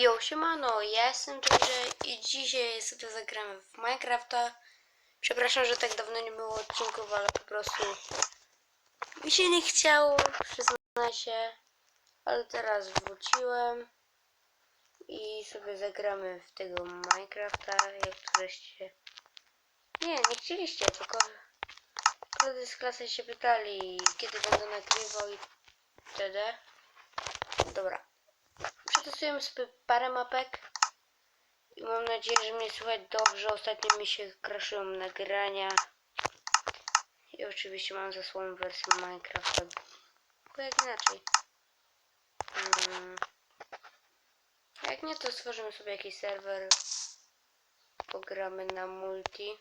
Yo, siemano, ja jestem Dobrze i dzisiaj sobie zagramy w Minecrafta. Przepraszam, że tak dawno nie było odcinków, ale po prostu mi się nie chciało, przyznać się, ale teraz wróciłem i sobie zagramy w tego Minecrafta, jak któreście... Nie, nie chcieliście, tylko koledzy z klasy się pytali, kiedy będę nagrywał i wtedy. Dobra. Przetestujemy sobie parę mapek i mam nadzieję, że mnie słychać dobrze. Ostatnio mi się crashują nagrania i oczywiście mam za sobą wersję Minecrafta, bo jak inaczej. Mm. Jak nie, to stworzymy sobie jakiś serwer, pogramy na multi.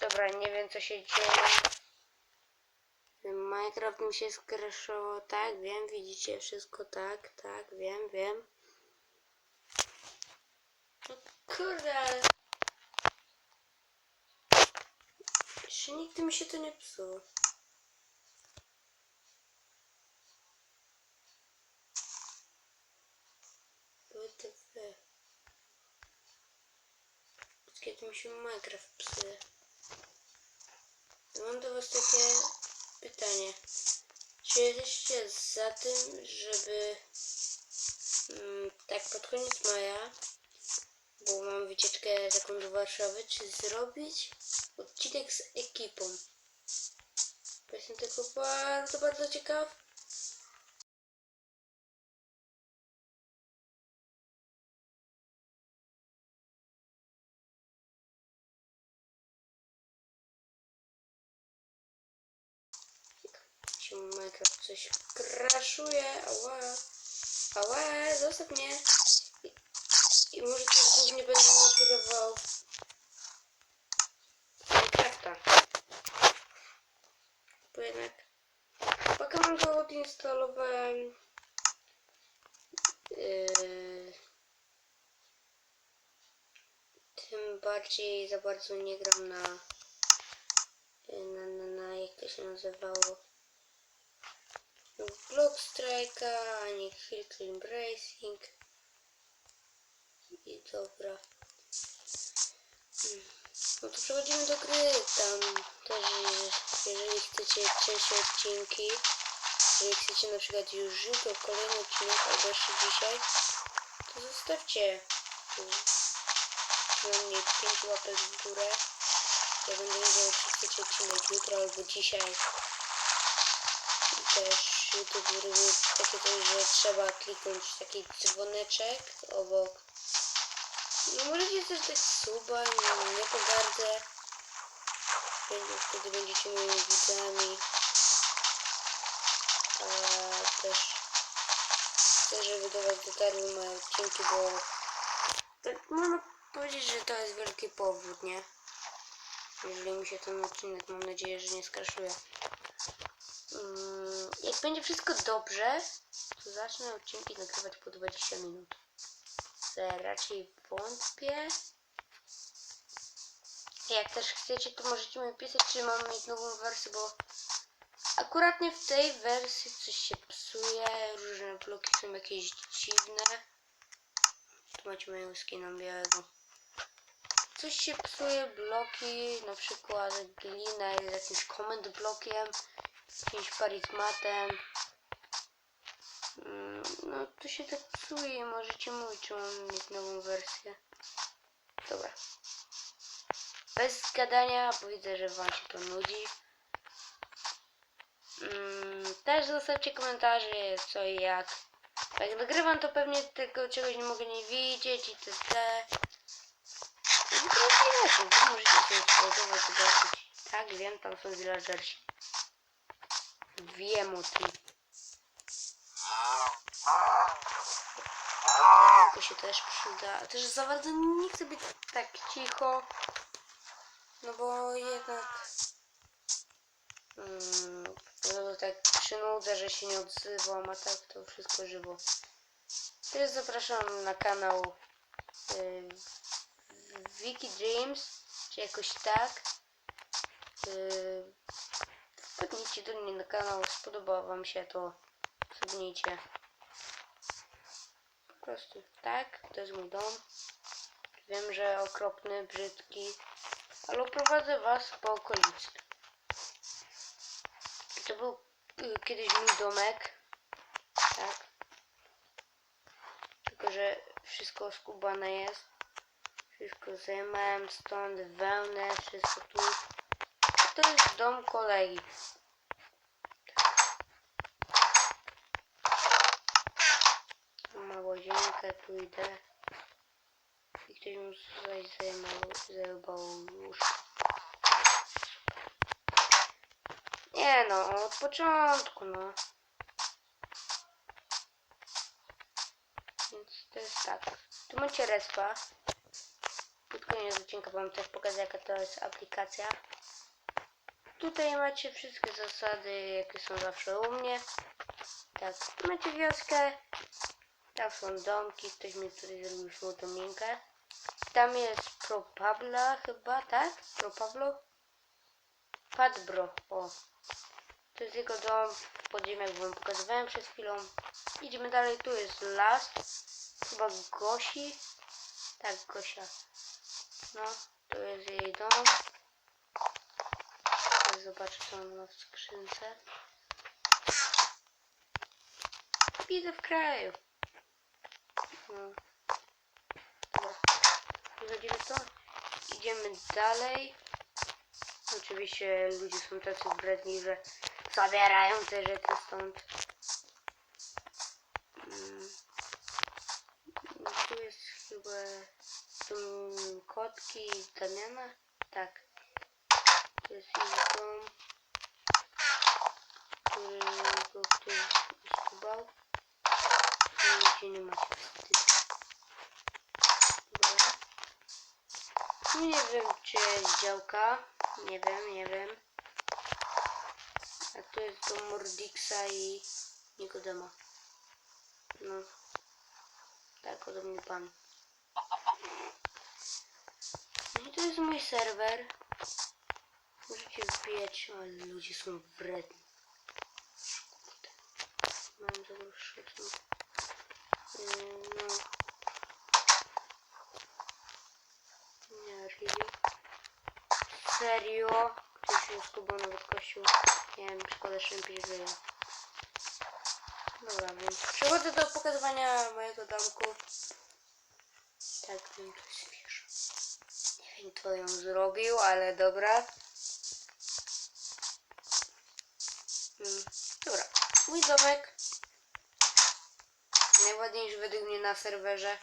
Dobra, nie wiem co się dzieje. Minecraft mi się skraszował, tak, wiem, widzicie wszystko, tak, tak, wiem, wiem. No kurde, ale... Jeszcze nigdy mi się to nie psuło. WTF. Od kiedy mi się Minecraft psuje? Mam do was takie pytanie. Czy jesteście za tym, żeby mm, tak pod koniec maja, bo mam wycieczkę taką do Warszawy, czy zrobić odcinek z ekipą? Jestem tego bardzo, bardzo ciekaw. Minecraft coś kraszuje, ała, ała, zostaw mnie. I, może też głównie będę nagrywał Minecrafta. Bo jednak Pokémon go odinstalowałem yy, tym bardziej za bardzo nie gram na na, na, na jak to się nazywało Block Strike'a, ani Hill Racing. I dobra. Mm. No to przechodzimy do gry. Tam też, jeżeli chcecie częściej odcinki, jeżeli chcecie na przykład już jutro kolejny odcinek albo jeszcze dzisiaj, to zostawcie przynajmniej 5 łapek w górę. Ja będę wiedział, czy chcecie odcinek jutro albo dzisiaj. I też YouTube robił takie coś, że trzeba kliknąć taki dzwoneczek obok. I możecie też dać suba, nie, nie pogardzę. Wtedy będziecie moimi widzami. A też chcę, żeby do Was dotarły moje odcinki, bo tak można powiedzieć, że to jest wielki powód, nie? Jeżeli mi się ten odcinek, mam nadzieję, że nie skraszuje. Mm, jak będzie wszystko dobrze, to zacznę odcinki nagrywać po 20 minut. Ale raczej wątpię. Jak też chcecie, to możecie mi pisać, czy mam mieć nową wersję, bo akuratnie w tej wersji coś się psuje, różne bloki są jakieś dziwne. Tu macie mojego skina białego. Coś się psuje, bloki, na przykład glina jest jakimś comment blokiem, jakimś parizmatem. Mm, No to się tak psuje możecie mówić, czy mam mieć nową wersję. Dobra. Bez gadania, bo widzę, że wam się to nudzi. Mm, też zostawcie komentarze, co i jak. Jak nagrywam, to pewnie tego czegoś nie mogę nie widzieć i td. Wy możecie sobie sprawdzować, zobaczyć. Tak, wiem, tam są villagersi. Wiem o tym. To się też przyda. Też za bardzo nie chcę być tak cicho. No bo jednak... Mm, no tak przynudzę, że się nie odzywam, a tak to wszystko żywo. Też zapraszam na kanał y, Wiki Dreams, czy jakoś tak. Y, wpadnijcie do mnie na kanał, spodoba wam się to. Zgnijcie. Po prostu tak, to jest mój dom. Wiem, że okropny, brzydki, ale oprowadzę was po okolicy. To był y, kiedyś mój domek. Tak. Tylko, że wszystko skubane jest. Wszystko zajmałem stąd wełnę, wszystko tu. To jest dom kolegi. Ma łazienkę, tu idę. I ktoś mu zajmował, zajmował łóżko. Nie no, od początku no. Więc to jest tak. Tu macie respa. Pod koniec odcinka wam też pokażę jaka to jest aplikacja. Tutaj macie wszystkie zasady jakie są zawsze u mnie. Tak, macie wioskę. Tam są domki, ktoś mi tutaj zrobił złotą minkę. Tam jest Pro Pabla chyba, tak? Pro Pablo? Padbro, o. To jest jego dom w podziemiach, wam pokazywałem przed chwilą. Idziemy dalej, tu jest las. Chyba Gosi. Tak, Gosia. No, to jest jej dom. Zobaczę, co ona ma w skrzynce. Widzę w kraju. No. To. Idziemy dalej. Oczywiście ludzie są tacy wredni, że zabierają te rzeczy stąd. Mm. Tu jest chyba są kotki Damiana. Tak. Ich dom, którego ktoś skubał. Nigdzie nie macie wstydu. Dobra. No Nie wiem, czy jest działka. Nie wiem, nie wiem. A tu jest dom Mordixa i Nikodema. No. Tak, ode mnie pan. No i to jest mój serwer. Wbijać, ale ludzie są wredni. Mam dużo szacunku. Yy, No. Nie, really? Serio? Ktoś się skubał nawet kościół. Nie wiem, szkoda, nie żyje. Dobra, więc przechodzę do pokazywania mojego domku. Tak, wiem, to jest. Nie wiem, kto ją zrobił, ale dobra. Mój domek. Najładniejszy według mnie na serwerze.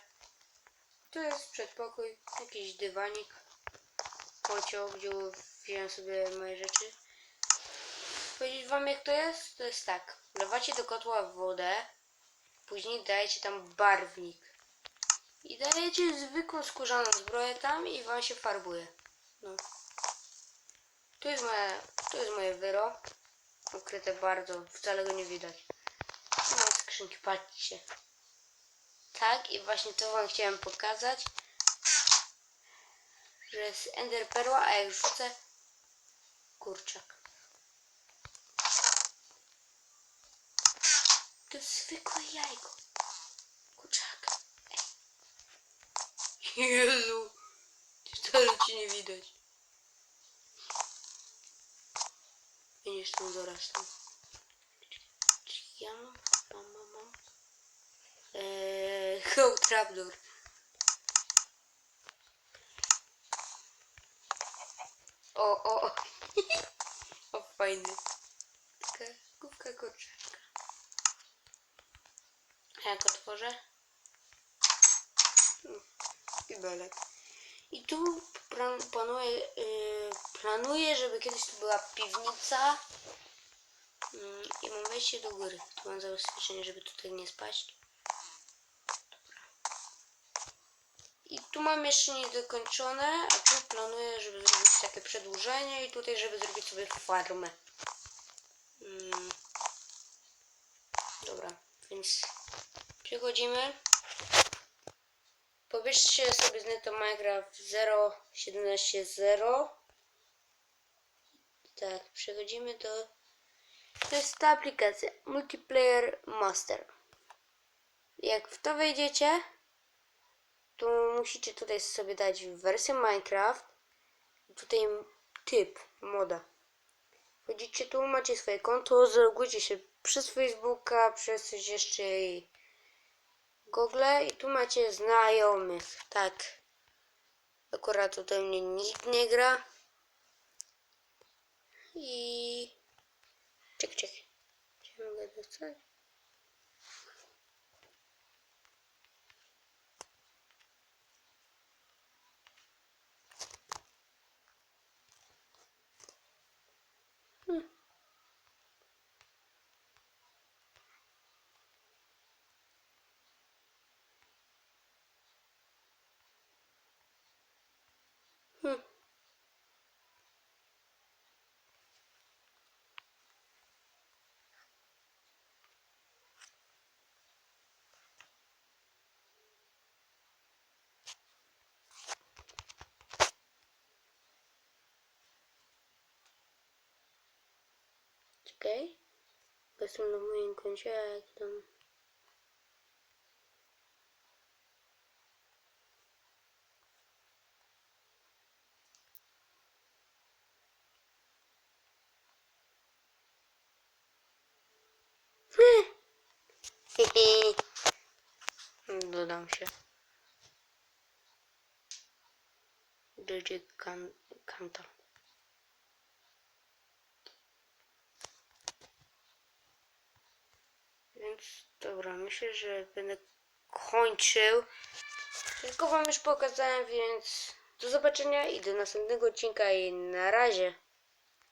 Tu jest przedpokój, jakiś dywanik, kocioł, gdzie wziąłem sobie moje rzeczy. Powiedzieć wam jak to jest? To jest tak. Wlewacie do kotła wodę, później dajecie tam barwnik. I dajecie zwykłą skórzaną zbroję tam i wam się farbuje. No. Tu jest moje, tu jest moje wyro. Ukryte bardzo, wcale go nie widać. Mam skrzynki, patrzcie. Tak, i właśnie to wam chciałem pokazać. Że jest Ender Perła, a jak rzucę kurczak. To zwykłe jajko. Kurczak. Ej. Jezu. Wcale ci nie widać. Jestem dorastam. Czy ja mam? Mam, mam. Eee, Trapdoor. O, o, o. o, fajny. Taka główka kurczaka. Jak otworzę? Hmm, Bibelek. I tu planuję, yy, planuję, żeby kiedyś tu była piwnica. Mm, I mam wejście do góry. Tu mam zabezpieczenie, żeby tutaj nie spaść. I tu mam jeszcze niedokończone, a tu planuję, żeby zrobić takie przedłużenie i tutaj, żeby zrobić sobie farmę. Mm. Dobra, więc przechodzimy. Pobierzcie sobie z netu Minecraft 0.17.0 Tak, przechodzimy do To jest ta aplikacja Multiplayer Master. Jak w to wejdziecie, to musicie tutaj sobie dać wersję Minecraft. Tutaj typ, moda. Wchodzicie tu, macie swoje konto, zalogujcie się przez Facebooka, przez coś jeszcze i Google i tu macie znajomych, tak. Akurat tutaj mnie nikt nie gra. I... Czek, czek. Czy mogę dostać? Hmm. Hmm. Czekaj. Bo Jestem na moim koncie, a jak tam... Hehe. Dodam się. DJ kan Więc dobra, myślę, że będę kończył. Tylko wam już pokazałem, więc do zobaczenia i do następnego odcinka i na razie.